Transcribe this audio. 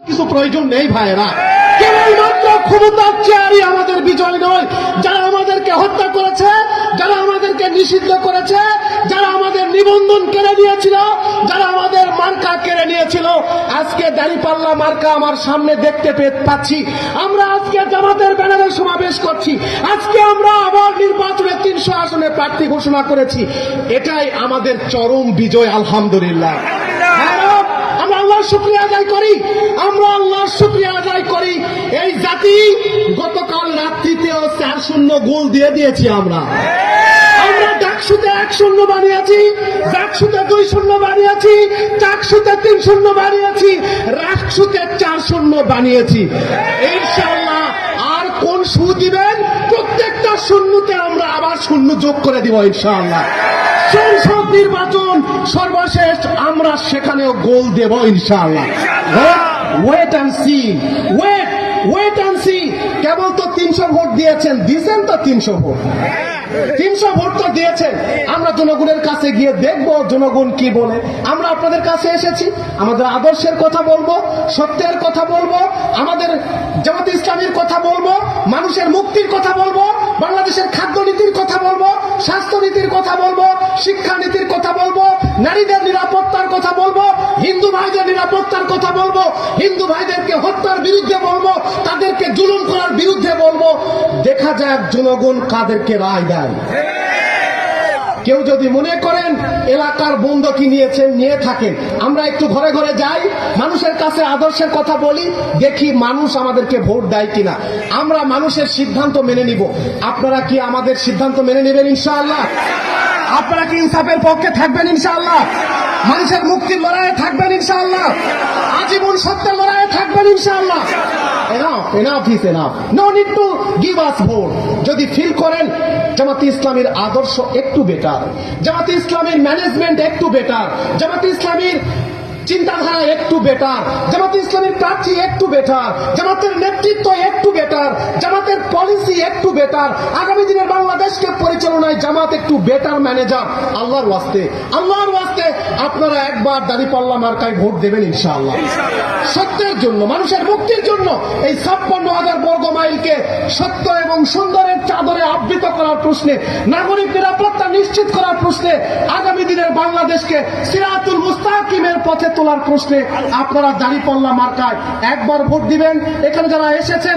কিছু প্রয়োজন নেই ভাইয়েরা। কেবলমাত্র ক্ষমতার চেয়ারই আমাদের বিজয় নয়। যারা আমাদেরকে হত্যা করেছে, যারা আমাদেরকে নিষিদ্ধ করেছে, যারা আমাদের নিবন্ধন কেড়ে নিয়েছিল, যারা আমাদের মার্কা কেড়ে নিয়েছিল, আজকে দাঁড়িপাল্লা মার্কা আমার সামনে দেখতে পাচ্ছি। আমরা আজকে জামাতের ব্যানারে সমাবেশ করছি। আজকে আমরা আবার নির্বাচনে তিনশো আসনে প্রার্থী ঘোষণা করেছি। এটাই আমাদের চরম বিজয়, আলহামদুলিল্লাহ। আমরা আল্লাহর শুক্রিয়া আদায় করি, আমরা আল্লাহর শুক্রিয়া আদায় করি। এই জাতি গতকাল রাত্রিতেও চার শূন্য গোল দিয়ে দিয়েছি আমরা। এক শূন্য বানিয়েছি দুই শূন্য বানিয়েছি তিন শূন্য বানিয়েছি চার শূন্য বানিয়েছি। আর কোন শু দিবেন, প্রত্যেকটা শূন্যতে আমরা আবার শূন্য যোগ করে দিব ইনশাআল্লাহ। সংসদ নির্বাচন সর্বশেষ আমরা সেখানেও গোল দেব ইনশাআল্লাহ। Wait and see wait wait and see কেবল তো তিনশো ভোট দিয়েছেন দিয়েছেন তো তিনশো ভোট। তিনশো ভোট তো দিয়েছেন। আমরা জনগণের কাছে গিয়ে দেখব জনগণ কি বলে। আমরা আপনাদের কাছে এসেছি, আমাদের আদর্শের কথা বলব, সত্যের কথা বলব, আমাদের জামাত ইসলামের কথা বলব, মানুষের মুক্তির কথা বলব, বাংলাদেশের খাদ্য নীতির বলব, নারীদের নিরাপত্তার কথা বলব, হিন্দু ভাইদের নিরাপত্তার কথা বলব, হিন্দু ভাইদেরকে হত্যার বিরুদ্ধে বলব, তাদেরকে জুলুম করার বিরুদ্ধে বলব। দেখা যাক জনগণ কাদেরকে রায় দেয়। কেউ যদি মনে করেন এলাকার বন্ধকি নিয়েছেন, নিয়ে থাকেন, আমরা একটু ঘরে ঘরে যাই, মানুষের কাছে আদর্শের কথা বলি, দেখি মানুষ আমাদেরকে ভোট দেয় কিনা। আমরা মানুষের সিদ্ধান্ত মেনে নিব। আপনারা কি আমাদের সিদ্ধান্ত মেনে নেবেন ইনশাআল্লাহ? আপনারা কি ইনসাফের পক্ষে থাকবেন ইনশাআল্লাহ? মানুষের মুক্তির লড়াইয়ে থাকবেন ইনশাআল্লাহ। আজীবন সত্যের লড়াইয়ে থাকবেন ইনশাআল্লাহ। Enough enough is enough no to give us যদি ফিল করেন, জামাতে ইসলামের আদর্শ একটু বেটার জামাতে ইসলামের ম্যানেজমেন্ট একটু বেটার জামাতে ইসলামের চিন্তাধারা একটু বেটার জামাতে ইসলামের প্রার্থী একটু বেটার জামাতের নেতৃত্ব একটু বেটার জামাতের পলিসি একটু বেটার আগামী দিনের বাংলাদেশকে পরিচালনায় জামাত একটু বেটার ম্যানেজার আল্লাহর ওয়াস্তে। আল্লাহর ওয়াস্তে আপনারা একবার দাঁড়িপাল্লা মার্কায় ভোট দেবেন ইনশাআল্লাহ। সত্যের জন্য, মানুষের মুক্তির জন্য এই ছাপ্পান্ন হাজার বর্গ মাইলকে সত্য এবং সুন্দরের চাদরে আবৃত করার প্রশ্নে, নাগরিক নিরাপত্তা নিশ্চিত করার প্রশ্নে, আগামী দিনের বাংলাদেশকে সিরাতুল মুস্তাকিমের পথে তোলার প্রশ্নে আপনারা দাঁড়িপাল্লা মার্কায় একবার ভোট দিবেন। এখানে যারা এসেছেন